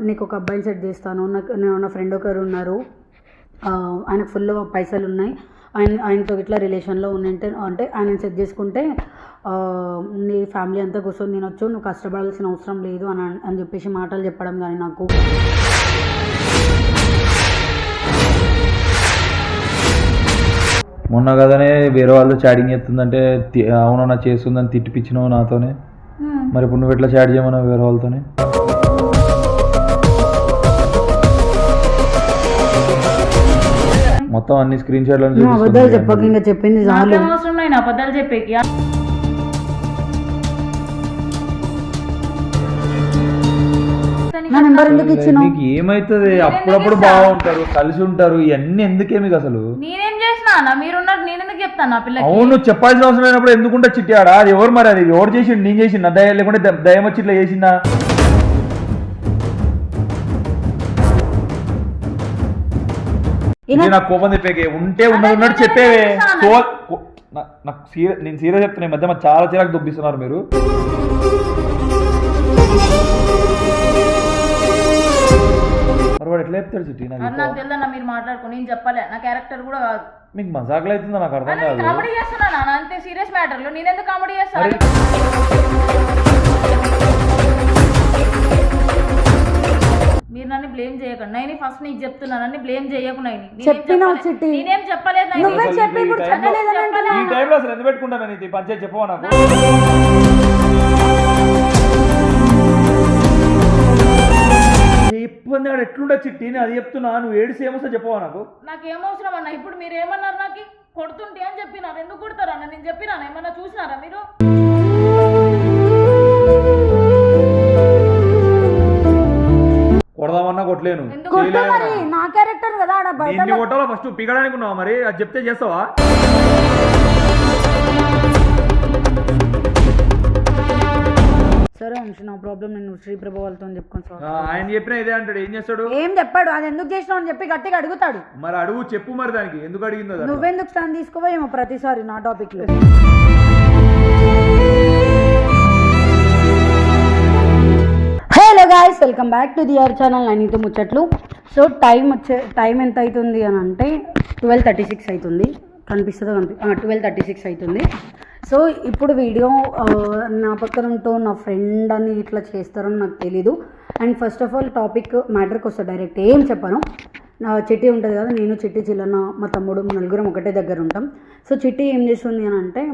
నీకు ఒక అబ్బాయిని సెట్ చేస్తాను. నాకు నా- ఫ్రెండ్ ఒకరు ఉన్నారు. ఆయనకు ఫుల్ పైసలు ఉన్నాయి. ఆయన ఆయనతో ఇట్లా రిలేషన్లో ఉన్నంటే అంటే ఆయన సెట్ చేసుకుంటే నీ ఫ్యామిలీ అంతా కూర్చొని తినొచ్చు. నువ్వు కష్టపడాల్సిన అవసరం లేదు అని అన్- చెప్పేసి మాటలు చెప్పడం కానీ నాకు. మొన్న కదనే వేరే వాళ్ళు చాటింగ్ చేస్తుందంటే అవునన్నా చేస్తుందని తిట్టిపించినావు నాతోనే. మరి ఇప్పుడు నువ్వు ఎట్లా చాట్ చేయమన్నావు వేరే వాళ్ళతోనే? మొత్తం అన్ని స్క్రీన్ షాట్లను నువ్వు అబద్ధాలు చూపిస్తుంది చెప్పక ఇంకా చెప్పింది చాలు. నాకేం అవసరం నా అబద్ధాలు చెప్పేకి నా నెంబర్ ఎందుకు ఇచ్చినావు? మీకు ఏమైతుంది? అప్పుడప్పుడు బాగుంటారు కలిసి ఉంటారు ఇవన్నీ ఎందుకే మీకు అసలు? నేనేం చేసినా మీరున్నారు నేను ఎందుకు చెప్తాను నా పిల్లకి? అవును చెప్పాల్సిన అవసరం లేనప్పుడు ఎందుకుంటా చిట్టాడా? అది ఎవరు మరి అది? ఎవరు చేసిండు? నేను చేసిండు? దయ లేకుంటే ద- దయ్యం వచ్చి ఇట్లా చేసిందా? నాకు కోపం తెప్పేకే. ఉంటే ఉన్నది ఉన్నట్టు చెప్పేవే. సో నా- నాకు సీరియస్ నేను సీరియస్ చెప్తున్నా ఈ మధ్య మాకు చాలా చిరాకు దొబ్బిస్తున్నారు మీరు. మరి వాడు ఎట్లా చెప్తాడు చిట్టి? నాకు తెలియదన్న మీరు మాట్లాడుకో నేను చెప్పలే. నా క్యారెక్టర్ కూడా కాదు. మీకు మజాకులు అవుతుందా? నాకు అర్థం కాదు. కామెడీ చేస్తున్నా నాన్న. అంతే సీరియస్ మ్యాటర్లో. నేను ఎందుకు కామెడీ చేస్తాను మరి నన్ను బ్లేమ్ చేయకండి. నేను ఫస్ట్ నీకు చెప్తున్నాను నన్ను బ్లేమ్ చేయకు నైని. నేనేం చెప్పినావు చిట్టి. నేనేం చెప్పలేదు. నువ్వే చెప్పి ఇప్పుడు చెప్పలేదని అంటున్నా. ఈ టైంలో అసలు ఎందుకు పెట్టుకుంటాను ఇది పంచాయతీ చెప్పవా నాకు? ఇబ్బంది ఆడు ఎట్లుండే చిట్టి? నేను అది చెప్తున్నా నువ్వు ఏడిసి ఏమొస్తా చెప్పవా నాకు? నాకేం అవసరం అన్న? ఇప్పుడు మీరు ఏమన్నారు నాకు? కొడుతుంటే అని చెప్పినారు. ఎందుకు కొడతారు అన్న? నేను చెప్పినాను? ఏమన్నా చూసినారా మీరు? కొడదామన్నా కొట్టలేను. ఎందుకు కొట్టు మరి? నా క్యారెక్టర్ కదా ఆడ బయట నిన్ను కొట్టాలా ఫస్ట్? పిగడానికి ఉన్నావా మరి? అది చెప్తే చేస్తావా? సరే వంశీ నా ప్రాబ్లం నేను శ్రీప్రభ వాళ్ళతో చెప్పుకొని ఆయన చెప్పిన ఇదే అంటాడు. ఏం చేస్తాడు? ఏం చెప్పాడు? అది ఎందుకు చేసినావు అని చెప్పి గట్టిగా అడుగుతాడు. మరి అడుగు చెప్పు మరి దానికి. ఎందుకు అడిగిందో? నువ్వెందుకు స్టాండ్ తీసుకోవో ఏమో ప్రతిసారి నా టాపిక్లో. Guys welcome back to the our channel నేను ముచ్చట్లు సో టైం వచ్చే టైం ఎంత అవుతుంది అని అంటే ట్వెల్వ్ థర్టీ సిక్స్ అవుతుంది. కనిపిస్తుందో కనిపి ట్వెల్వ్ థర్టీ సిక్స్ అవుతుంది. సో ఇప్పుడు వీడియో నా పక్కన ఉంటూ నా ఫ్రెండ్ అని ఇట్లా చేస్తారని నాకు తెలీదు. And first of all topic మ్యాటర్కి వస్తా డైరెక్ట్ ఏం చెప్పను. నా చిట్టి ఉంటుంది కదా నేను చిట్టి చిల్లన్న మా తమ్ముడు నలుగురం ఒకటే దగ్గర ఉంటాం. సో చిట్టి ఏం చేస్తుంది అని అంటే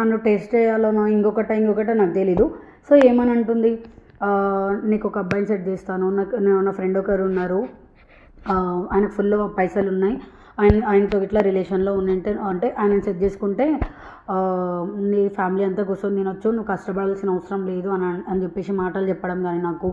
నన్ను టెస్ట్ చేయాలనో ఇంకొకట ఇంకొకట నాకు తెలీదు. సో ఏమని అంటుంది? నీకు ఒక అబ్బాయిని సెట్ చేస్తాను. నాకు నా- నా ఫ్రెండ్ ఒకరు ఉన్నారు. ఆయనకు ఫుల్ పైసలు ఉన్నాయి ఆయన ఆయనతో ఇట్లా రిలేషన్లో ఉన్నంటే అంటే ఆయన సెట్ చేసుకుంటే నీ ఫ్యామిలీ అంతా కూర్చొని తినొచ్చు. నువ్వు కష్టపడాల్సిన అవసరం లేదు అని అని చెప్పేసి మాటలు చెప్పడం కానీ నాకు.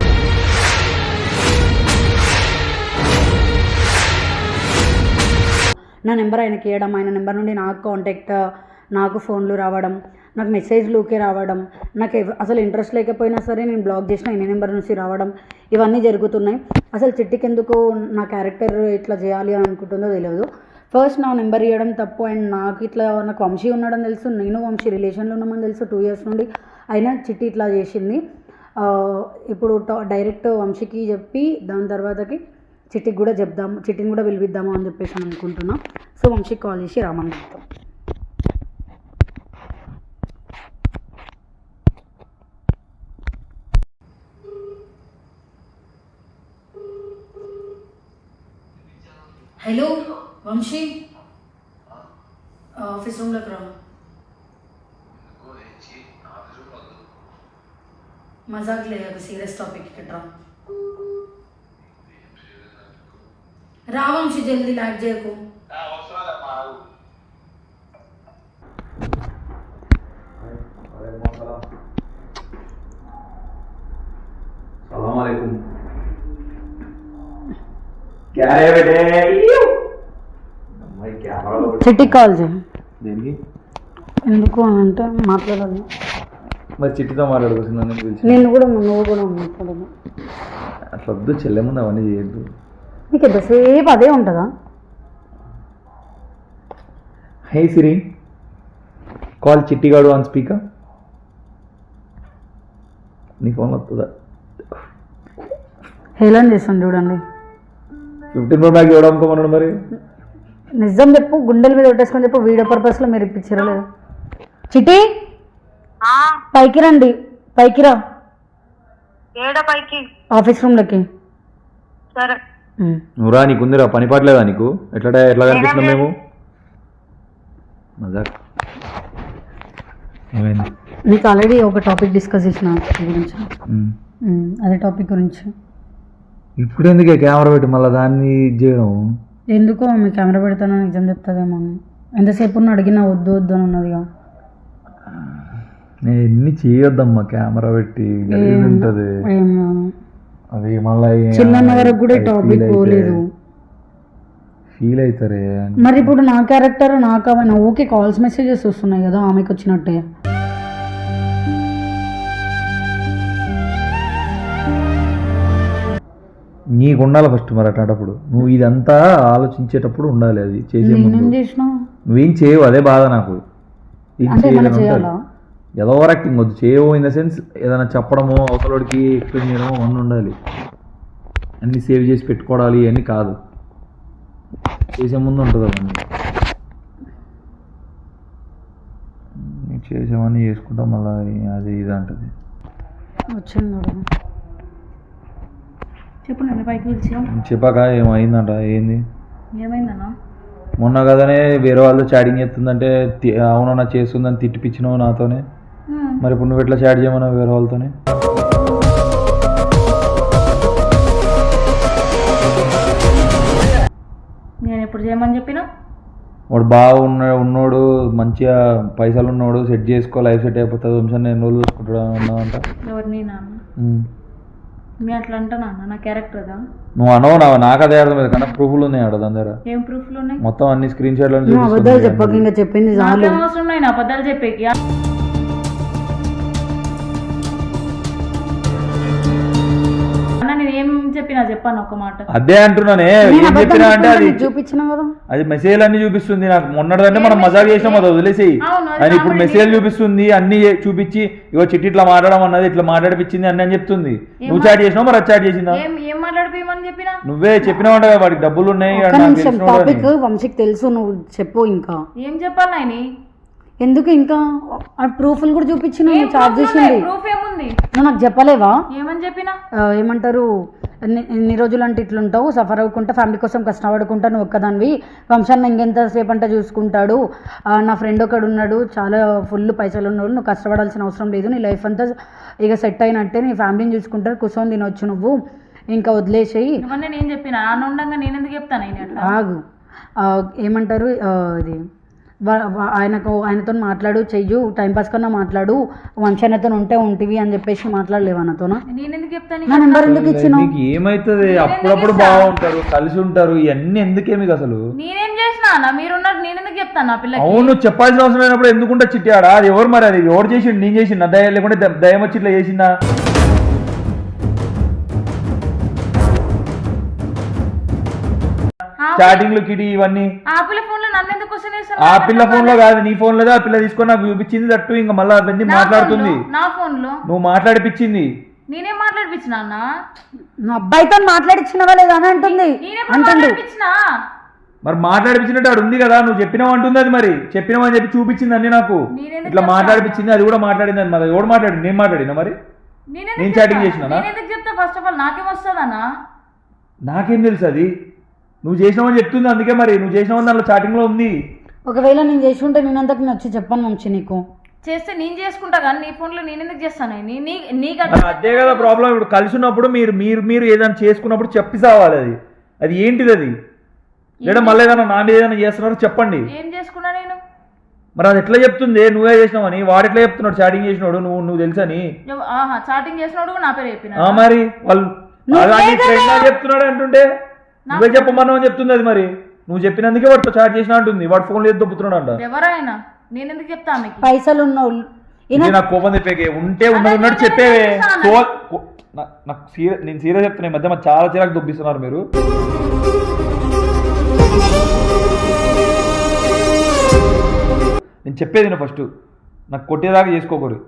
నా నెంబర్ ఆయనకి ఇవ్వడం ఆయన నెంబర్ నుండి నాకు కాంటాక్ట్ నాకు ఫోన్లు రావడం నాకు మెసేజ్లోకే రావడం నాకు అసలు ఇంట్రెస్ట్ లేకపోయినా సరే నేను బ్లాక్ చేసిన ఎన్ని నెంబర్ నుంచి రావడం ఇవన్నీ జరుగుతున్నాయి. అసలు చిట్టికి ఎందుకు నా క్యారెక్టర్ ఇట్లా చేయాలి అని అనుకుంటుందో తెలియదు ఫస్ట్ నా నెంబర్ ఇవ్వడం తప్పు అండ్ నాకు ఇట్లా నాకు వంశీ ఉండడం తెలుసు నేను వంశీ రిలేషన్లో ఉన్నామని తెలుసు టూ ఇయర్స్ నుండి. అయినా చిట్టి ఇట్లా చేసింది. ఇప్పుడు ట- డైరెక్ట్ వంశీకి చెప్పి దాని తర్వాతకి చిట్టికి కూడా చెప్దాము చిట్టిని కూడా పిలిపిద్దాము అని చెప్పేసి అనుకుంటున్నాం. సో వంశీకి కాల్ చేసి రామని చెప్తాం హలో వంశీ. ఆఫీస్ రూమ్లోకి రా. మజాక్ లేదు ఒక సీరియస్ టాపిక్ ఇక్కడ రా. రా వంశీ జల్దీ లాగ్ చేయకు. సిటీ కాల్ దేనికి? ఎందుకు అని అంటే మాట్లాడాలి. మరి చిట్టితో మాట్లాడుకుంటున్నాను నేను కూడా నువ్వు కూడా మాట్లాడదు అట్లా వద్దు చెల్లెముందు అవన్నీ చేయొద్దు. నీకు ఎంతసేపు అదే ఉంటుందా? హై సిరి కాల్ చిట్టిగాడు ఆన్ స్పీకర్. నీ ఫోన్ వస్తుందా? హేళన చేస్తాను చూడండి. ఫిఫ్టీన్ ప్రో మ్యాక్స్ ఎవడు అమ్ముకోమన్నాడు మరి? నిజం చెప్పు గుండెల మీద కొట్టేసుకొని చెప్పు వీడియో పర్పస్లో మీరు ఇప్పించారా లేదా. చిటి ఆ, పైకి రండి పైకి రా. ఏడ పైకి? ఆఫీస్ రూమ్లోకి సరే. నువ్వు రా నీకు ఉందిరా పని పాటలేదా నీకు? ఎట్లా ఎట్లా కనిపిస్తున్నాం మేము? మజాక్. నీకు ఆల్రెడీ ఒక టాపిక్ డిస్కస్ చేసిన దాని గురించి. అదే టాపిక్ గురించి. ఇప్పుడు ఎందుకే కెమెరా పెట్టి మళ్ళీ దాన్ని చేయడం? ఎందుకో మీ కెమెరా పెడతానో నిజం చెప్తుందేమో. ఎంతసేపు అడిగినా వద్దు వద్దు అని ఉన్నదిగా. నేను ఎన్ని చేయొద్దమ్మా కెమెరా పెట్టి ఉంటది. అవి మళ్ళీ చిన్నన్న వరకు కూడా టాపిక్ పోలేదు. ఫీల్ అవుతారే మరి ఇప్పుడు నా క్యారెక్టర్ నాకు ఓకే కాల్స్ మెసేజెస్ వస్తున్నాయి కదా ఆమెకు వచ్చినట్టే నీకు ఉండాలి ఫస్ట్ మరి అట్లాంటప్పుడు. నువ్వు ఇదంతా ఆలోచించేటప్పుడు ఉండాలి అది చేసే ముందు. నువ్వేం చేయవు అదే బాధ నాకు. ఏం చేయాలా. ఏదో యాక్టింగ్ వద్దు. చేయవు ఇన్ ద సెన్స్ ఏదైనా చెప్పడమో అవతలడికి ఎక్స్ప్లెయిన్ చేయడమో అన్నీ ఉండాలి. అన్ని సేవ్ చేసి పెట్టుకోవాలి అన్నీ కాదు. చేసే ముందు ఉంటుంది అవన్నీ. చేసేవన్నీ చేసుకుంటాం మళ్ళీ అది ఇది అంటది. చెప్పు నన్ను పైకి చెప్పాక ఏమైందంట ఏంది? ఏమైందన్నా? మొన్న కదనే వేరే వాళ్ళు చాటింగ్ చేస్తుందంటే అవునన్నా చేస్తుందని తిట్టిపించినావు నాతోనే. మరి ఇప్పుడు నువ్వు ఎట్లా చాట్ చేయమన్నావు వేరే వాళ్ళతోనే? నేను ఎప్పుడు చేయమని చెప్పినా? వాడు బాగా ఉన్న ఉన్నోడు మంచిగా పైసలు ఉన్నోడు సెట్ చేసుకో లైఫ్ సెట్ అయిపోతుంది వంశం నేను రోజులు చూసుకుంటాడు అన్నావంట. ఎవరు ఉమ్. మీ అట్లా అంటా నాన్న నా క్యారెక్టర్ నువ్వు అనవు నా నాకు అదే అర్థమైంది కానీ ప్రూఫ్లు ఉన్నాయి ఆడ దాని దగ్గర. ఏం ప్రూఫ్లు ఉన్నాయి? మొత్తం అన్ని స్క్రీన్ షాట్లు నువ్వు అబద్ధాలు చెప్పక ఇంకా చెప్పింది అవసరం నా అబద్ధాలు చెప్పేకి. చెప్పినా చెప్పాను ఒక మాట. అదే అంటున్నానే నేను ఏం చెప్పినా అంటే అది చూపించిన కదా. అది మెసేజ్ అన్ని చూపిస్తుంది నాకు. మొన్నటిదంటే మనం మజాక్ చేసాం అది వదిలేసేయి. అవును, అది ఇప్పుడు. మెసేజ్ చూపిస్తుంది అన్ని చూపించి ఇగో చిట్టి ఇట్లా మాట్లాడడం అన్నది ఇట్లా మాట్లాడిపించింది అన్ని అని చెప్తుంది. నువ్వు చాట్ చేసినావు మరి చాట్ చేసిందా? ఏం ఏం మాట్లాడిపోయమని చెప్పినా? నువ్వే చెప్పినావంట కదా వాడికి డబ్బులు ఉన్నాయి. టాపిక్ వంశీకి తెలుసు నువ్వు చెప్పు ఇంకా. ఏం చెప్పాలి నాయని? ఎందుకు ఇంకా? ఆ ప్రూఫ్లు కూడా చూపించిన చార్జ్ చేసింది. ప్రూఫ్ ఏముంది? నువ్వు నాకు చెప్పలేవా? ఏమని చెప్పినా? ఏమంటారు? ఎన్ని రోజులు అంటే ఇట్లుంటావు? సఫర్ అవ్వకుండా ఫ్యామిలీ కోసం కష్టపడుకుంటా నువ్వు ఒక్కదానివి. వంశాన్ని ఇంకెంతసేపు అంటే చూసుకుంటాడు. నా ఫ్రెండ్ ఒకడు ఉన్నాడు చాలా ఫుల్ పైసలు ఉన్నాడు నువ్వు కష్టపడాల్సిన అవసరం లేదు నీ లైఫ్ అంతా ఇక సెట్ అయినట్టే నీ ఫ్యామిలీని చూసుకుంటారు కూర్చొని తినొచ్చు నువ్వు. ఇంకా వదిలేసేయి. నేను చెప్పినా ఉండగా నేను ఎందుకు చెప్తాను ఆగు ఏమంటారు? ఇది ఆయనకు ఆయనతో మాట్లాడు చెయ్యు టైంపాస్ కన్నా మాట్లాడు వంశానతో ఉంటే ఉంటివి అని చెప్పేసి మాట్లాడలేవు అన్నతోనా నేను నా నెంబర్ ఎందుకు ఇచ్చినావు? నీకు ఏమైతుంది? అప్పుడప్పుడు బాగుంటారు కలిసి ఉంటారు ఇవన్నీ ఎందుకే మీకు అసలు? నేనేం చేసినా అన్న మీరున్నారు నేను ఎందుకు చెప్తాను నా పిల్లకి? అవును చెప్పాల్సిన అవసరం లేనప్పుడు ఎందుకుంటా చిట్టాడా? అది ఎవరు మరి అది? ఎవరు చేసిండు? నేను చేసిండు? దయ లేకుంటే ద- దయ్యం వచ్చి ఇట్లా చేసిందా చాటింగ్లు కిడి ఇవన్నీ. ఆ పిల్ల ఫోన్లో నన్ను ఎందుకు క్వశ్చన్ ఆ పిల్ల ఫోన్లో కాదు నీ ఫోన్లో ఆ పిల్ల తీసుకొని నాకు చూపించింది తట్టు ఇంకా మళ్ళీ అవన్నీ మాట్లాడుతుంది. నా ఫోన్లో నువ్వు మాట్లాడిపించింది నేనేం మాట్లాడిపించిన అన్న? నా అబ్బాయితో మాట్లాడిచ్చినవా లేదా అని అంటుంది. అంటుండు. మరి మాట్లాడిపించినట్టు ఆడు ఉంది కదా నువ్వు చెప్పినావు అంటుంది అది మరి. చెప్పినావు అని చెప్పి చూపించింది అన్ని నాకు. ఇట్లా మాట్లాడిపించింది అది కూడా మాట్లాడింది అని మరి. ఎవడు మాట్లాడి నేను మాట్లాడినా మరి? నేను? నేనెందుకు చెప్తా? ఫస్ట్ ఆఫ్ ఆల్ నాకేం వస్తుంది అన్న నాకేం తెలుసు అది నువ్వు చేసినావని చెప్తుంది అందుకే మరి నువ్వు చేసినావని దాంట్లో చాటింగ్లో ఉంది. ఒకవేళ నేను చేసి ఉంటే నేను వచ్చి చెప్పాను మంచి నీకు. చేస్తే నేను చేసుకుంటా కానీ నీ ఫోన్లో నేను ఎందుకు చేస్తాను? నీ- నీ నీకు మరి అదే కదా ప్రాబ్లం ఇప్పుడు కలిసి ఉన్నప్పుడు మీరు మీరు మీరు ఏదైనా చేసుకున్నప్పుడు చెప్పి సావాలి అది. అది ఏంటిది అది? లేదా మళ్ళీ ఏదైనా నా మీద ఏదైనా చేస్తున్నారో చెప్పండి. ఏం చేసుకున్నా నేను? మరి అది ఎట్లా చెప్తుంది? నువ్వే చేసినావని వాడు ఎట్లా చెప్తున్నాడు? చాటింగ్ చేసినాడు నువ్వు నువ్వు తెలుసని. ఆహా చాటింగ్ చేసినోడు కూడా నా పేరు చెప్పిన? ఆ మరి వాళ్ళు అలాంటి చెప్తున్నాడు అంటుంటే. నువ్వే చెప్పమన్నావు అని చెప్తుంది అది మరి. నువ్వు చెప్పినందుకే వాడితో చాట్ చేసిన అంటుంది. వాడు ఫోన్ లేదు దొబ్బుతున్నాడు అంట ఎవరైనా నేను ఎందుకు చెప్తా ఆమెకి పైసలు ఉన్నోళ్ళు ఈయన ఇది నాకు కోపం తెప్పేకే. ఉంటే ఉన్నది ఉన్నట్టు చెప్పేవే. కో- నా- నాకు సీరియస్ నేను సీరియస్ చెప్తున్నా. ఈ మధ్య మాకు చాలా చిరాకు దొబ్బిస్తున్నారు మీరు. నేను చెప్పేది ఫస్ట్ నాకు కొట్టేదాకా చేసుకోకూరు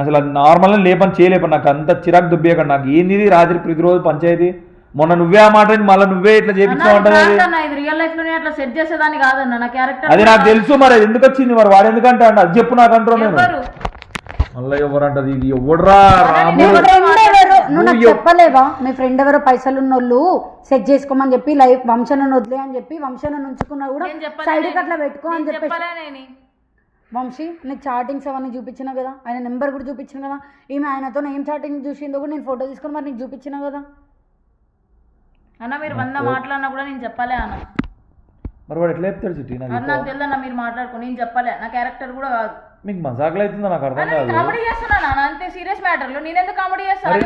అసలు అది నార్మల్గా లేపని చేయలేపని నాకు అంత చిరాకు దుబ్బేయకండి. నాకు ఏంది ఇది? రాత్రి ప్రతిరోజు పంచాయతీ మొన్న నువ్వే ఆ మాట మళ్ళీ నువ్వే ఇట్లా అన్న, చేపించావు ఇది రియల్ లైఫ్లోనే అట్లా సెట్ చేసేదాన్ని కాదన్న నా క్యారెక్టర్ అది నాకు తెలుసు మరి అది ఎందుకు వచ్చింది మరి? వాడు ఎందుకంటే అంట అది చెప్పు నాకు అంటారు నేను. మళ్ళీ ఎవరంటది? ఇది ఎవడరా? నువ్వు నాకు చెప్పలేవా? మీ ఫ్రెండ్ ఎవరో పైసలు ఉన్నోళ్ళు సెట్ చేసుకోమని చెప్పి లైఫ్ వంశనను వదిలే అని చెప్పి వంశనను ఉంచుకున్నా కూడా సైడ్. అట్లా పెట్టుకో అని చెప్పేసి. వంశీ నీకు చాటింగ్స్ అవన్నీ చూపించిన కదా? ఆయన నెంబర్ కూడా చూపించిన కదా? ఈమె ఆయనతో ఏం చాటింగ్ చూసిందో కూడా నేను ఫోటో తీసుకొని మరి నీకు చూపించిన కదా? అన్న మీరు వంద మాట్లాడినా కూడా నేను చెప్పలే అన్న. మరి వాడు ఎట్లా చెప్తాడు చిట్టి? నాకు నాకు తెలియదన్న మీరు మాట్లాడుకో నేను చెప్పలే. నా క్యారెక్టర్ కూడా కాదు. మీకు మజాకులు అవుతుందో నాకు అర్థం కాదు. కామెడీ చేస్తున్నాను అన్న అంతే సీరియస్ మ్యాటర్లో. నేను ఎందుకు కామెడీ చేస్తాను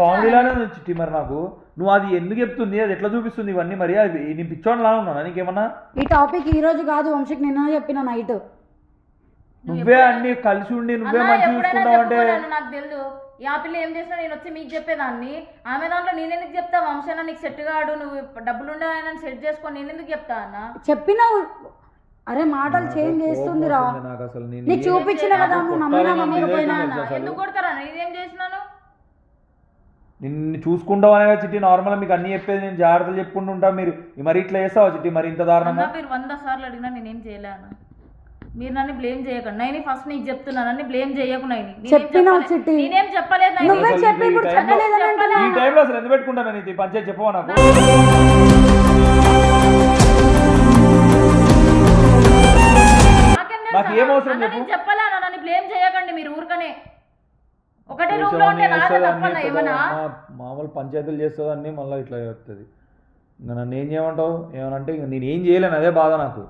కామెడీలానే ఉంది చిట్టి మరి నాకు. నువ్వు అది ఎందుకు చెప్తుంది? అది ఎట్లా చూపిస్తుంది ఇవన్నీ? మరి అది నేను పిచ్చోని లా ఉన్నానా? నీకేమన్నా? ఈ టాపిక్ ఈ రోజు కాదు వంశీకి నిన్న చెప్పిన నైట్. నువ్వే అన్ని కలిసి ఉండి నువ్వే మంచి చూసుకుంటావు అంటే నాకు తెలియదు ఈ ఆ పిల్ల ఏం చేసినా నేను వచ్చి మీకు చెప్పేదాన్ని. ఆమె దాంట్లో నేను ఎందుకు చెప్తా? వంశన నీకు సెట్ కాడు నువ్వు డబ్బులు ఉండే ఆయన సెట్ చేసుకొని నేను ఎందుకు చెప్తా అన్న? చెప్పినావు అరే మాటలు చేంజ్ చేస్తుందిరా. నాకు అసలు. నేను నీకు చూపించిన కదా నువ్వు నమ్మినా నమ్మకపోయినా ఇదే. ఎందుకు కొడతారా? నేనేం చేసినాను? నిన్ను చూసుకుంటావు అనే చిట్టి నార్మల్ మీకు అన్ని చెప్పేది నేను జాగ్రత్తలు చెప్పుకుంటూ ఉంటా మీరు. మరి ఇట్లా చేస్తావా చిట్టి? మరి ఇంత అన్న దారుణంగా మీరు వంద సార్లు అడిగినా నేనేం చేయలే అన్న. మీరు నన్ను బ్లేమ్ చేయకండి నేను ఫస్ట్ నీకు చెప్తున్నాను నన్ను బ్లేమ్ చేయకు నైని చెప్పినావు చిట్టి. నేనేం చెప్పలేదు నైని. నువ్వే అసలు చెప్పి ఈ ఇప్పుడు చెప్పలేదని అంటున్నావు. ఈ టైంలో అసలు ఎందుకు పెట్టుకుంటాను నేను ఈ పంచాయతీ చెప్పవా నాకు నాకేం తెలుసు నాకు ఏం అన్న? అవసరం అన్న, చెప్పు? నేను చెప్పలే అన్న నన్ను బ్లేమ్ చేయకండి మీరు ఊరికనే ఒకటే రూమ్లో ఉంటే నాదే తప్పన్న ఏమన్నా మా- మామూలు పంచాయతీలు చేస్తుంది అన్ని మళ్ళీ ఇట్లా చెప్తుంది ఇంకా నన్ను ఏం చేయమంటావు ఏమనంటే ఇంక నేను ఏం చేయలేను అదే బాధ నాకు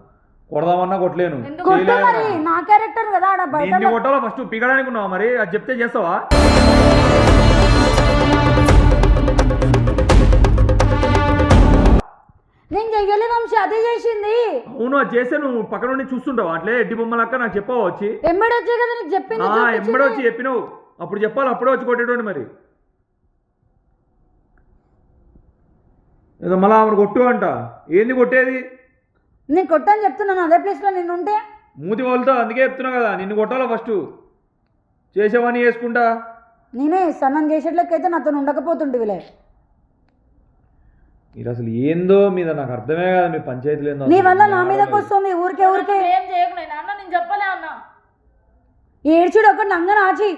కొడదామన్నా కొట్టలేను? కొట్టు మరి నా క్యారెక్టర్ కదా ఆడ బయట ఎన్ని కొట్టాలో? ఫస్ట్ పిగడానికి ఉన్నావా మరి? అది చెప్తే చేస్తావా? నేను చెయ్యలే వంశీ అదే చేసింది. అవును అది చేస్తే నువ్వు పక్కన నుండి చూస్తుంటావు? అట్లే ఎడ్డి బొమ్మలక్క నాకు చెప్పావు వచ్చి? ఎంబడి వచ్చే కదా నీకు చెప్పింది ఆ, చూపించింది. వచ్చి చెప్పినావు. అప్పుడు చెప్పాలి అప్పుడే వచ్చి కొట్టేటోండి మరి. ఏదో మళ్ళీ ఆమెను కొట్టు అంట. ఏంది కొట్టేది? నేను కొట్టని చెప్తున్నాను అదే ప్లేస్లో నేను ఉంటే? మూతి వాళ్ళతో అందుకే చెప్తున్నా కదా నిన్ను కొట్టాలా ఫస్ట్ చేసేవని చేసుకుంటా? నేనే సన్నం చేసేట్లకైతే నాతో ఉండకపోతుంటివిలే మీరు అసలు ఏందో మీద నాకు అర్థమే కాదు మీ పంచాయతీలు ఏందో నీ. వల్ల నా మీదకి వస్తుంది ఊరికే ఊరికే. ఏం చేయకు నేను అన్న నేను చెప్పలే అన్న. ఏడ్చుడు ఒకటి నంగన ఆచి.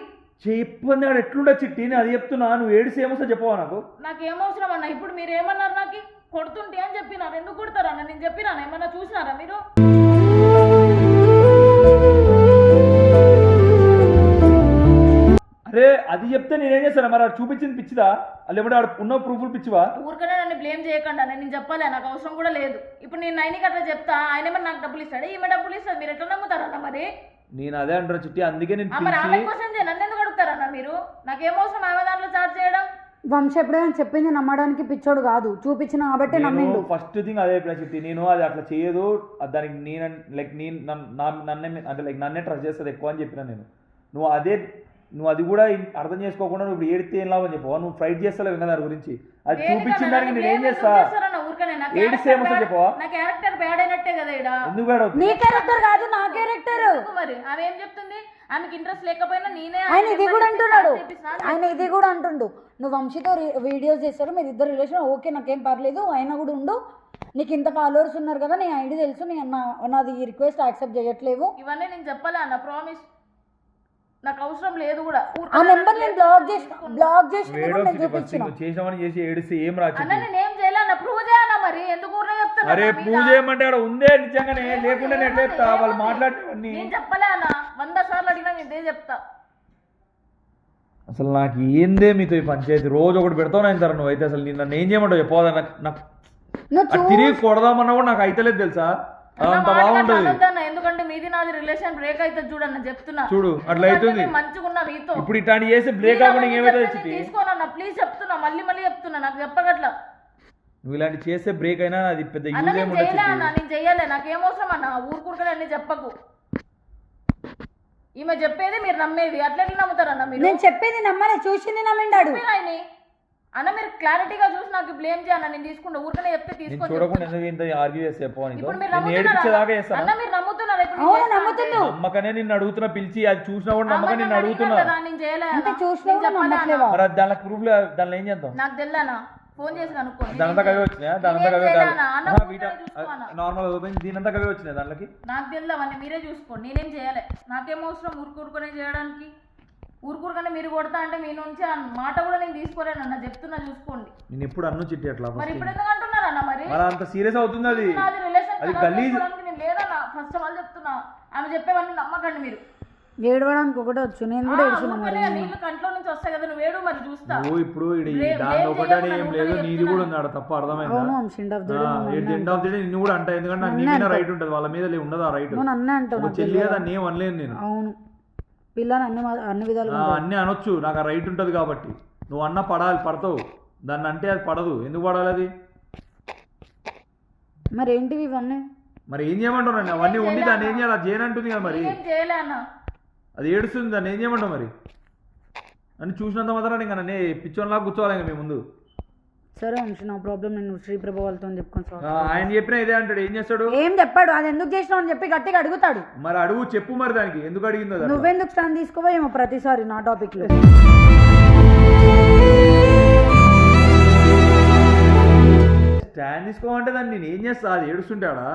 చెప్పంది ఆడు ఎట్లుండో చిట్టి? నేను అది చెప్తున్నా నువ్వు ఏడిసి ఏమొస్తా చెప్పవా నాకు? నాకు ఏమవసరం అన్న ఇప్పుడు మీరు ఏమన్నారు నాకు? కొడుతుంటే అని చెప్పినారు. ఎందుకు కొడతారు అన్న? నేను చెప్పినాను? ఏమన్నా చూసినారా మీరు? అరే అది చెప్తే నేనేం చేస్తాను మరి ఆడు చూపించింది పిచ్చిదా? ఎప్పుడు ఆడు ఉన్న ప్రూఫ్లు పిచ్చివా? ఊరికనే నన్ను బ్లేమ్ చేయకండి నేను చెప్పలే నాకు అవసరం కూడా లేదు. ఇప్పుడు నేను నైన్కి అట్లా చెప్తా ఆయన ఏమన్నా నాకు డబ్బులు ఇస్తాడు? ఈమె డబ్బులు ఇస్తుంది మీరు ఎట్లా నమ్ముతారన్న మరి? నేను అదే అంటారు చిట్టి అందుకే నేను మరి ఆమె కోసం నన్ను ఎందుకు అడుగుతారన్న మీరు? నాకేం అవసరం ఆమె దాంట్లో చార్జ్ చేయడం? వంశ ఎప్పుడైనా చెప్పింది నమ్మడానికి పిచ్చోడు కాదు. చూపించిన కాబట్టి నమ్మిండు. ఫస్ట్ థింగ్ అదే చిట్టి నేను అది అట్లా చేయదు. దానికి నేను లైక్ నేను నన్ను- నా- నన్నే అంటే లైక్ నన్నే ట్రస్ట్ చేస్తుంది ఎక్కువ అని చెప్పిన నేను. నువ్వు అదే నువ్వు అది కూడా అర్థం చేసుకోకుండా నువ్వు ఇప్పుడు ఏడితే ఏం లాభం చెప్పవా నువ్వు ఫైట్ చేస్తలేవు ఇంకా దాని గురించి. అది చూపించిన దానికి నేను ఏం చేస్తా? నా చెప్పవా? క్యారెక్టర్ బ్యాడ్ అయినట్టే కదా ఈడ. ఎందుకు bad అవుతుంది? నీ క్యారెక్టర్ కాదు నా క్యారెక్టర్ మరి? ఆమె ఏం చెప్తుంది? ఆమెకి ఇంట్రెస్ట్ లేకపోయినా నేనే ఆయన ఇది కూడా అంటున్నాడు. ఆయన ఇది కూడా అంటుండు. నువ్వు వంశీతో వీడియోస్ చేస్తారు మీరు ఇద్దరు రిలేషన్ ఓకే నాకేం పర్లేదు అయినా కూడా ఉండు. నీకు ఇంత ఫాలోవర్స్ ఉన్నారు కదా నీ ఐడి తెలుసు నీ నా- నాది ఈ రిక్వెస్ట్ యాక్సెప్ట్ చేయట్లేవు. ఇవన్నీ నేను చెప్పలే? అన్న ప్రామిస్ నాకు అవసరం లేదు కూడా. ఆ నెంబర్ నేను బ్లాక్ చేసి బ్లాక్ చేసి వేడో నేను చూపించిన. నువ్వు చేసామని చేసి ఏడిస్తే ఏం రా అన్న నేను ఏం చేయలే. మరి? ఎందుకు ఊరినే చెప్తున్నా అరే? పూజ చేయమంటే ఆడ ఉందే నిజంగానే. లేకుండా నేను చెప్తా? వాళ్ళు మాట్లాడేవన్నీ నేను చెప్పలే అన్న. వంద సార్లు అడిగినా నేను ఇదే చెప్తా. అసలు నాకు ఏందే మీతో ఈ పంచాయతీ? రోజు ఒకటి పెడతావు నేను సార్ నువ్వైతే అసలు నేను నన్ను ఏం చేయమంటావు చెప్పవా నాకు నాకు నువ్వు తిరిగి కొడదామన్నా కూడా నాకు అయితలేదు తెలుసా? అన్న అంత బాగుంటది. ఎందుకంటే మీది నాది రిలేషన్ బ్రేక్ అవుతుంది చూడన్న చెప్తున్నా. చూడు, అట్లా అవుతుంది. నేను మంచిగున్నా మీతో ఇప్పుడు ఇట్లాంటి చేసి బ్రేక్ అవ్వడం ఏమైతే తీసుకోనన్న ప్లీజ్ చెప్తున్నా. మళ్ళీ మళ్ళీ చెప్తున్నా. నాకు చెప్పగట్లా నువ్వు ఇలాంటి చేస్తే బ్రేక్ అయినా అది పెద్ద యూజ్ నేను చేయలే అన్న నేను చెయ్యలే నాకేం అవసరం అన్న? ఊరుకూరుకనే అన్ని చెప్పకు. ఈమె చెప్పేది మీరు నమ్మేది. అట్లా ఎట్లా నమ్ముతారన్న మీరు? నేను చెప్పేది నమ్మలే చూసింది నమ్మిండాడు. చెప్పిన ఆయన్ని. అన్న మీరు క్లారిటీగా చూసి నాకు బ్లేమ్ చేయన్న నేను తీసుకుంటా. ఊరికనే చెప్తే నేను తీసుకొని చూడకుండా ఎందుకు ఇంత ఆర్గ్యూ చేస్తే చెప్పు అని? ఇప్పుడు మీరు నమ్ముతున్నారా అన్న? మీరు నమ్ముతున్నారా? ఇప్పుడు అవును, నమ్ముతున్నావు. నమ్మకనే నిన్ను అడుగుతున్నా పిలిచి అది చూసినా కూడా అమ్మ నమ్మకం నన్ను అడుగుతున్నా. నేను చేయలే అంటే. చూసినా చెప్పలే. మరి దానికి ప్రూఫ్ దానిలో ఏం చేద్దాం? నాకు తెల్లనా? ఫోన్ చేసి కనుక్కోండి. దానంతా కవే వచ్చినాయా? దానంతా కవే? నార్మల్ ఓపెన్ దీనంతా కవే వచ్చినాయి దాంట్లోకి? నాకు తెలియదు అవన్నీ మీరే చూసుకోండి. నేనేం చేయలే? నాకేం అవసరం ఊరుకూరుకునే చేయడానికి? ఊరుకూరుకనే మీరు కొడతా అంటే మీ నుంచి ఆ మాట కూడా నేను తీసుకోలేను అన్న. చెప్తున్నా చూసుకోండి. నేను ఎప్పుడు అన్ను చిట్టి అట్లా మరి. ఇప్పుడు ఎందుకు అంటున్నారు అన్న మరి? మరి అంత సీరియస్ అవుతుంది అది. నాది రిలేషన్ అది గలీజ్ నేను లేదన్న. ఫస్ట్ ఆఫ్ ఆల్ చెప్తున్నా. ఆమె చెప్పేవన్నీ నమ్మకండి మీరు. ఏడవడానికి ఒకటే వచ్చు నేను కూడా ఏడ్చిన మరి కంట్లో నుంచి వస్తాయి కదా నువ్వు వేడు మరి చూస్తా. నువ్వు ఇప్పుడు ఈడ ఈ ఒకటే చేయకుండా ఏం లేదు నీది కూడా ఉంది ఆడ తప్ప అర్థమైందా? అవును అంశిండ్ of the end of the day నిన్ను కూడా అంట ఎందుకంటే నాకు నీ మీద రైట్ ఉంటుంది వాళ్ళ మీద లే- ఉండదు ఆ రైట్. నువ్వు నన్నే అంటావు ఒక నాకు చెల్లి కదా నేను అనలేను నేను. అవును. పిల్లని అన్ని మా- అన్ని విధాలుగా ఆ, అన్నీ అనొచ్చు నాకు ఆ రైట్ ఉంటుంది కాబట్టి. నువ్వు అన్న పడాలి పడతావు. దాన్ని అంటే అది పడదు. ఎందుకు పడాలి అది? మరి ఏంటివి ఇవన్నీ? మరి ఏం చేయమంటావు నన్ను? అవన్నీ ఉండి దాన్ని ఏం చేయాలి? అది చేయనంటుంది కదా మరి. ఏం చేయలే అన్న. అది ఏడుస్తుంది దాన్ని ఏం చేయమంటావు మరి? అని చూసినంత మాత్రం ఇంకా నన్ను పిచ్చోన్లా కూర్చోవాలి ఇంకా మీ ముందు. సరే వంశీ నా ప్రాబ్లం నేను శ్రీప్రభ వాళ్ళతో చెప్పుకొని ఆ, ఆయన చెప్పినా ఇదే అంటాడు ఏం చేస్తాడు? ఏం చెప్పాడు? అది ఎందుకు చేసినావు అని చెప్పి గట్టిగా అడుగుతాడు. మరి అడుగు చెప్పు మరి దానికి ఎందుకు అడిగిందో అది అట్లా? నువ్వెందుకు స్టాండ్ తీసుకోవా ఏమో ప్రతిసారి నా టాపిక్లో. స్టాండ్ తీసుకోమంటే దాన్ని నేను ఏం చేస్తా? అది ఏడుస్తుంటాడా?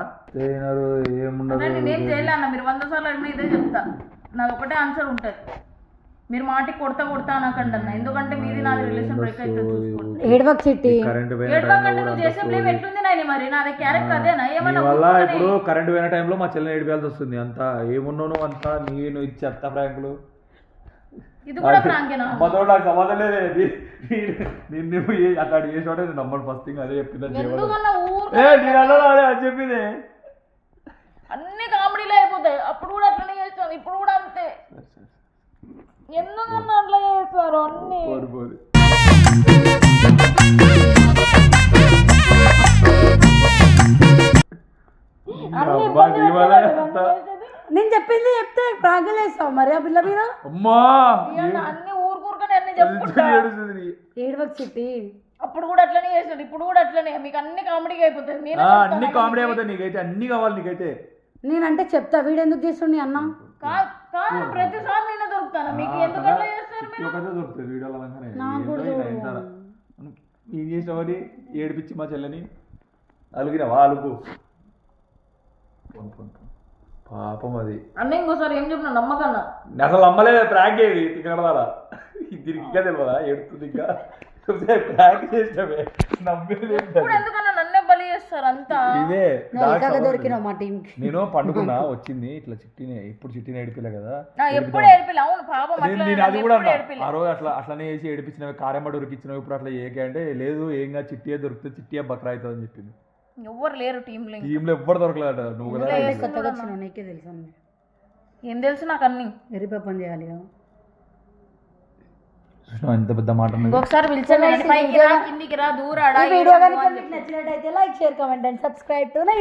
ఏముండదు నేనేం చేయలే అన్న మీరు వంద సార్లు అడిగిన ఇదే చెప్తా. నాది ఒకటే ఆన్సర్ ఉంటుంది మీరు మాటికి కొడతా కొడతా అనకండి అన్న. ఎందుకంటే మీది నాది రిలేషన్ బ్రేక్ అయితే చూసుకోండి. ఏడవక్ చిట్టి కరెంట్ పోయిన ఏడవకండి నువ్వు చేసే బ్లేమ్ ఎట్లుంది నాయన మరి? నాది క్యారెక్టర్ అదేనా? నీ ఏమన్నా వల్ల? ఇప్పుడు కరెంట్ పోయిన టైంలో మా చెల్లెని ఏడిపోయాల్సి వస్తుంది అంతా ఏమున్నావు నువ్వు అంతా నేను ఇచ్చి చెత్త ప్రాంకులు. ఇది కూడా ప్రాంకేనా? అమ్మతో నాకు సంబంధం లేదే. నీ- నీ- నేను నువ్వు ఏ- అట్లా చేసాడే నేను నమ్మను. ఫస్ట్ థింగ్ అదే ఏ నేను అదే అది చెప్పింది. అన్ని అయిపోతాయి అప్పుడు కూడా అట్లనే చేస్తాను ఇప్పుడు కూడా అంతే. ఎందుకన్నా అట్లా చేస్తారు అన్ని. నేను చెప్పింది చెప్తే ప్రాగలేస్తావు మరి ఆ పిల్ల మీద? అమ్మా! అన్ని ఊరుకూరుకొని అన్ని చెప్పుకుంటా. ఏడవక్ చిట్టి. అప్పుడు కూడా అట్లనే చేస్తాడు ఇప్పుడు కూడా అట్లనే. మీకు అన్ని అయిపోతుంది చెప్తాను అన్ని అన్ని. కామెడీ అయిపోతాయి నీకైతే అన్ని కావాలి నీకైతే. నేనంటే చెప్తా వీడు ఎందుకు చేస్తుండే అన్న? కా- కాదు ప్రతిసారి నేనే దొరుకుతాను. మీకు ఎందుకు అట్లా చేస్తారు మీరు? ఒకటే దొరుకుతుంది వీడియోలో అనగానే. నాకు ఏంటో కూడా ఈయన ఇంత ఏం చేసినావని ఏడిపించి మా చెల్లని అలుగినవా? అలుగు. పాపం అది. అన్న ఇంకోసారి ఏం చెప్పిన నమ్మకన్నా? నేను అసలు నమ్మలేదు ప్రాంక్ ఏది ద్వారా దీనికి ఇంకా తెలియదా ఏడుతుంది ఇంకా? ప్రాంక్ చేసినవే. నమ్మేది ఇప్పుడు. ఎందుకన్నా చేస్తారు అంతా. ఇదే దొరికినావు మా టీం కి నేను పండుకున్నా వచ్చింది ఇట్లా చిట్టినే ఇప్పుడు చిట్టిని ఏడిపిలే కదా. నా ఎప్పుడు అవును. పాపం నేను అట్లా నేను అది కూడా ఆ రోజు అట్లా అట్లనే చేసి ఏడిపించినవి కారెమ్మ దొరికిచ్చినవి ఇప్పుడు అట్లా ఏకే అంటే లేదు ఏం కాదు చిట్టియే దొరికితే చిట్టియే బక్రా అవుతుంది అని చెప్పింది. ఎవ్వరు లేరు టీంలో టీంలో ఎవ్వరు దొరకలేదట నువ్వు కదా నీకే తెలుసు? ఏం తెలుసు నాకు అన్ని. వెరీ పని చేయాలి కదా. ఎంత పెద్ద మాట అన్నది? ఇంకొకసారి పిలిచాను పైకి రా కిందికి రా దూరాడా ఈ వీడియో కనుక మీకు నచ్చినట్టయితే like share comment and subscribe to నా